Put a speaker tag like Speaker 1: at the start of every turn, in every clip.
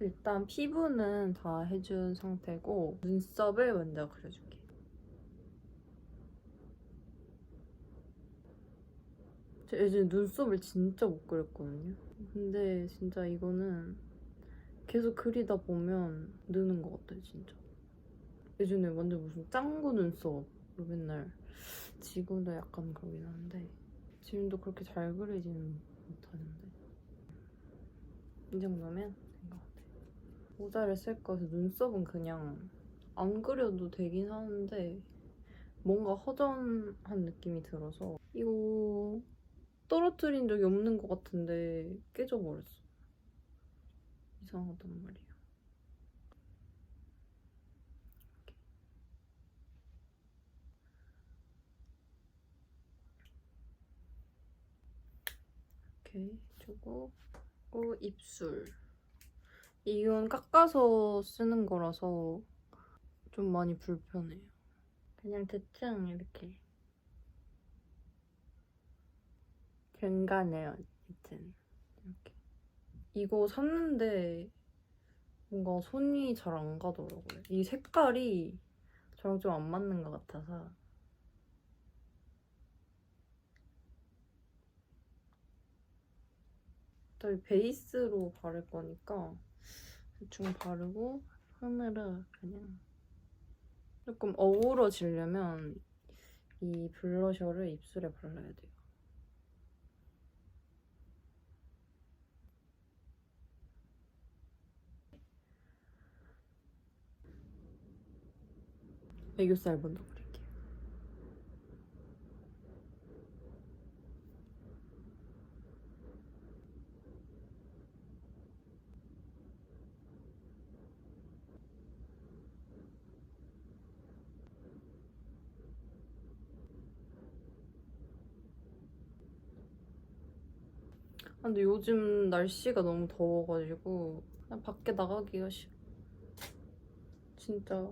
Speaker 1: 일단 피부는 다 해준 상태고 눈썹을 먼저 그려줄게. 저 예전에 눈썹을 진짜 못 그렸거든요. 근데 진짜 이거는 계속 그리다 보면 느는 것 같아요, 진짜. 예전에 완전 무슨 짱구 눈썹으로 맨날 지금도 약간 그러긴 한데 지금도 그렇게 잘 그리지는 못하는데 이 정도면. 모자를 쓸 거여서 눈썹은 그냥 안 그려도 되긴 하는데 뭔가 허전한 느낌이 들어서 이거 떨어뜨린 적이 없는 것 같은데 깨져버렸어. 이상하단 말이에요. 이렇게 주고 고 입술 이건 깎아서 쓰는 거라서 좀 많이 불편해요. 그냥 대충 이렇게 견가네요. 하여튼 이렇게 이거 샀는데 뭔가 손이 잘 안 가더라고요. 이 색깔이 저랑 좀 안 맞는 것 같아서 저희 베이스로 바를 거니까 대충 바르고 하늘을 그냥 조금 어우러지려면 이 블러셔를 입술에 발라야 돼요. 애교살 먼저 근데 요즘 날씨가 너무 더워가지고 그냥 밖에 나가기가 싫어. 진짜.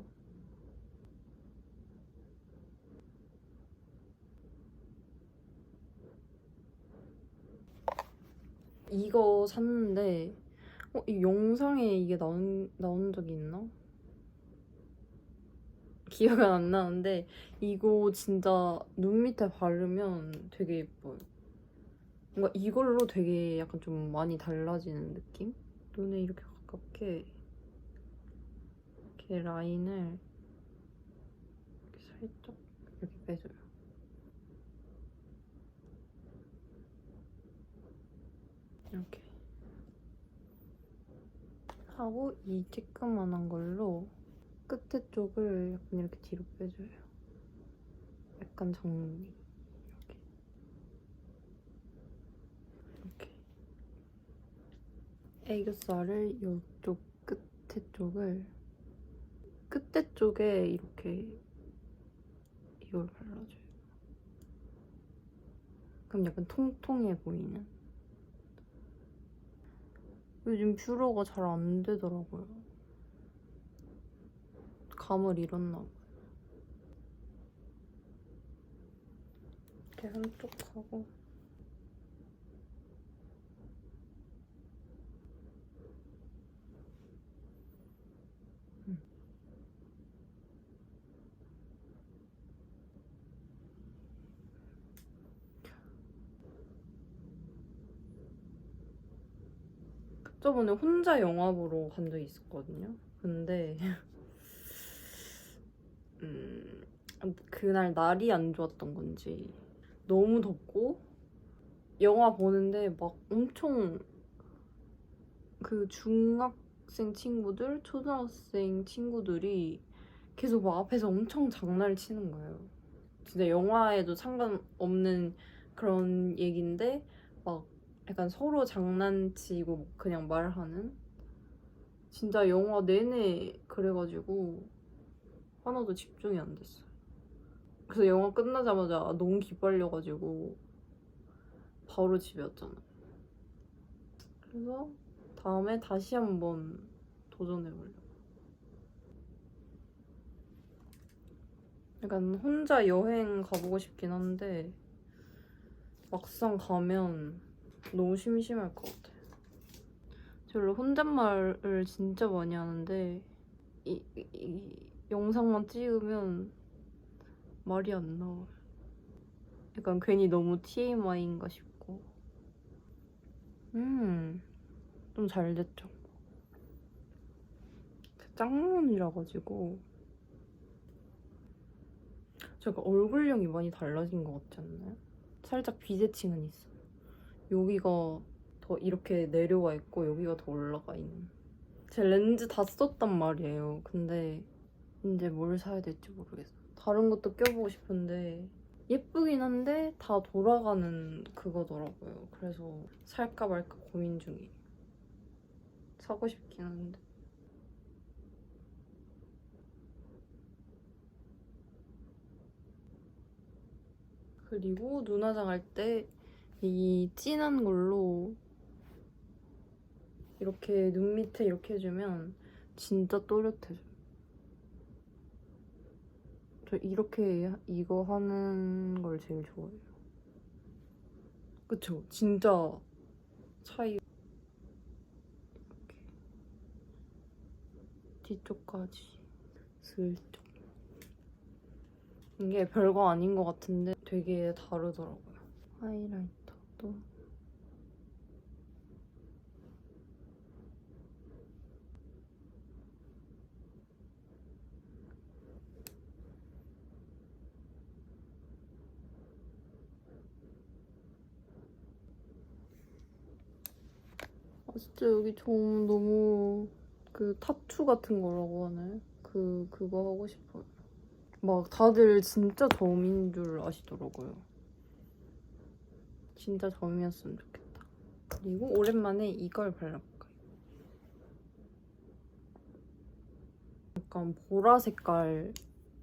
Speaker 1: 이거 샀는데 어, 이 영상에 이게 나온, 나온 적이 있나? 기억은 안 나는데 이거 진짜 눈 밑에 바르면 되게 예뻐요. 뭔가 이걸로 되게 약간 좀 많이 달라지는 느낌? 눈에 이렇게 가깝게 이렇게 라인을 이렇게 살짝 이렇게 빼줘요. 이렇게 하고 이 쬐끄만한 걸로 끝에 쪽을 약간 이렇게 뒤로 빼줘요. 약간 정리. 이렇게. 이렇게. 애교살을 이쪽 끝에 쪽을 끝에 쪽에 이렇게 이걸 발라줘요. 그럼 약간 통통해 보이는. 요즘 뷰러가 잘 안 되더라고요. 감을 잃었나 봐요. 이렇게 한쪽 하고 저번에 혼자 영화 보러 간 적이 있었거든요. 근데 음, 그날 날이 안 좋았던 건지 너무 덥고 영화 보는데 막 엄청 그 중학생 친구들, 초등학생 친구들이 계속 막 앞에서 엄청 장난을 치는 거예요. 진짜 영화에도 상관없는 그런 얘기인데 막 약간 서로 장난치고 뭐 그냥 말하는 진짜 영화 내내 그래가지고 하나도 집중이 안 됐어요. 그래서 영화 끝나자마자 너무 기빨려가지고 바로 집에 왔잖아요. 그래서 다음에 다시 한번 도전해보려고. 약간 혼자 여행 가보고 싶긴 한데 막상 가면 너무 심심할 것 같아요. 별로 혼잣말을 진짜 많이 하는데 이, 이- 이 영상만 찍으면 말이 안 나와요. 약간 괜히 너무 TMI인가 싶고. 음, 좀 잘 됐죠. 짱눈이라 가지고 제가 얼굴형이 많이 달라진 것 같지 않나요? 살짝 비대칭은 있어요. 여기가 더 이렇게 내려와 있고 여기가 더 올라가 있는. 제 렌즈 다 썼단 말이에요. 근데 이제 뭘 사야 될지 모르겠어. 다른 것도 껴보고 싶은데 예쁘긴 한데 다 돌아가는 그거더라고요. 그래서 살까 말까 고민 중이에요. 사고 싶긴 한데. 그리고 눈화장 할때 이 진한 걸로 이렇게 눈 밑에 이렇게 해주면 진짜 또렷해져요. 저 이렇게 이거 하는 걸 제일 좋아해요. 그쵸? 진짜 차이 이렇게 뒤쪽까지 슬쩍 이게 별거 아닌 것 같은데 되게 다르더라고요. 하이라이터 도아 진짜 여기 좀 너무 그 타투 같은 거라고 하나요? 그 그거 하고 싶어요. 막 다들 진짜 점인 줄 아시더라고요. 진짜 점이었으면 좋겠다. 그리고 오랜만에 이걸 발라볼까요? 약간 보라 색깔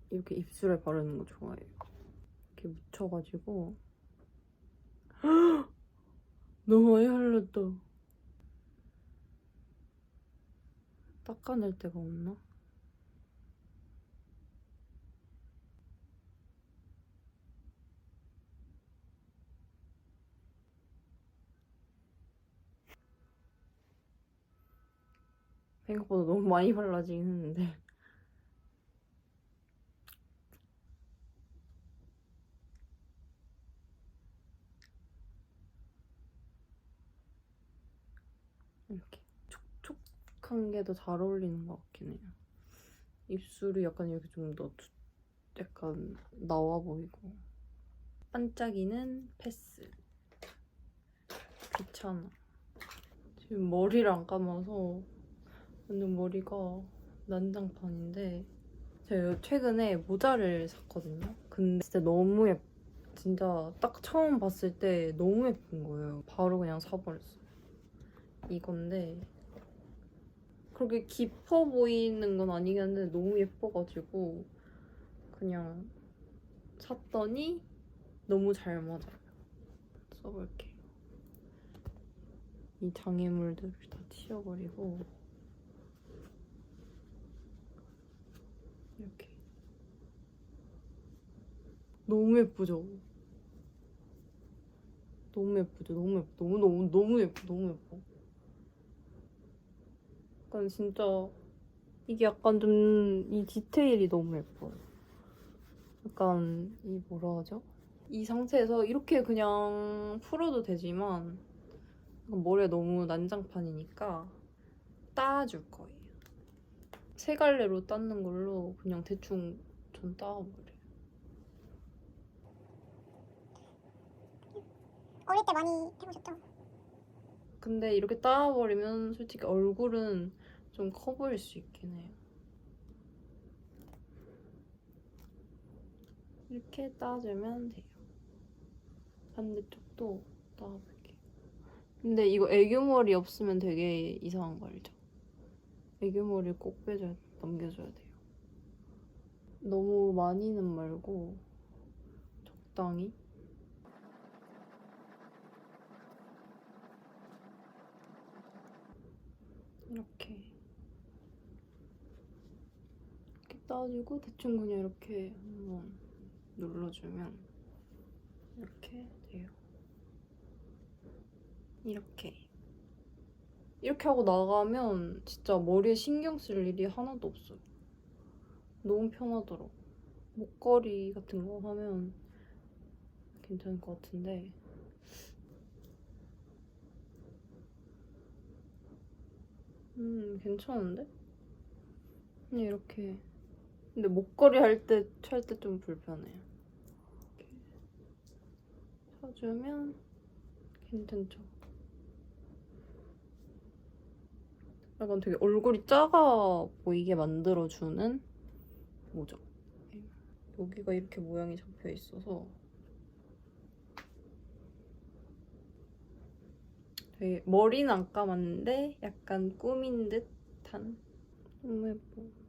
Speaker 1: 이렇게 입술에 바르는 거 좋아해요. 이렇게 묻혀가지고 너무 많이 발랐다. 닦아낼 데가 없나? 생각보다 너무 많이 발라지긴 했는데. 이렇게 촉촉한 게 더 잘 어울리는 것 같긴 해요. 입술이 약간 이렇게 좀 더 약간 나와 보이고. 반짝이는 패스. 귀찮아. 지금 머리를 안 감아서 완전 머리가 난장판인데 제가 최근에 모자를 샀거든요 근데 진짜 너무 예 진짜 딱 처음 봤을 때 너무 예쁜 거예요 바로 그냥 사버렸어요 이건데 그렇게 깊어 보이는 건 아니긴 한데 너무 예뻐가지고 그냥 샀더니 너무 잘 맞아요. 써볼게요. 이 장애물들을 다 치워버리고 이렇게 너무 예쁘죠? 너무 예쁘죠? 너무 예뻐. 너무 너무 너무 예뻐. 너무 예뻐. 약간 진짜 이게 약간 좀 이 디테일이 너무 예뻐요. 약간 이 뭐라 하죠? 이 상태에서 이렇게 그냥 풀어도 되지만 머리가 너무 난장판이니까 따줄 거예요. 세 갈래로 닦는 걸로 그냥 대충 전 따버려요.
Speaker 2: 어릴 때 많이 해보셨죠?
Speaker 1: 근데 이렇게 따버리면 솔직히 얼굴은 좀 커 보일 수 있긴 해요. 이렇게 따주면 돼요. 반대쪽도 따볼게요. 근데 이거 애교머리 없으면 되게 이상한 거 알죠? 애교머리를 꼭 빼줘야, 남겨줘야 돼요. 너무 많이는 말고 적당히. 이렇게 이렇게 따주고 대충 그냥 이렇게 한번 눌러주면 이렇게 돼요. 이렇게 이렇게 하고 나가면 진짜 머리에 신경 쓸 일이 하나도 없어요. 너무 편하더라고. 목걸이 같은 거 하면 괜찮을 것 같은데. 음, 괜찮은데? 그냥 이렇게. 근데 목걸이 할 때, 찰 때 좀 불편해요. 이렇게 사주면 괜찮죠. 약간 되게 얼굴이 작아 보이게 만들어주는 모자. 여기가 이렇게 모양이 잡혀 있어서 되게 머리는 안 감았는데 약간 꾸민 듯한 너무 예뻐.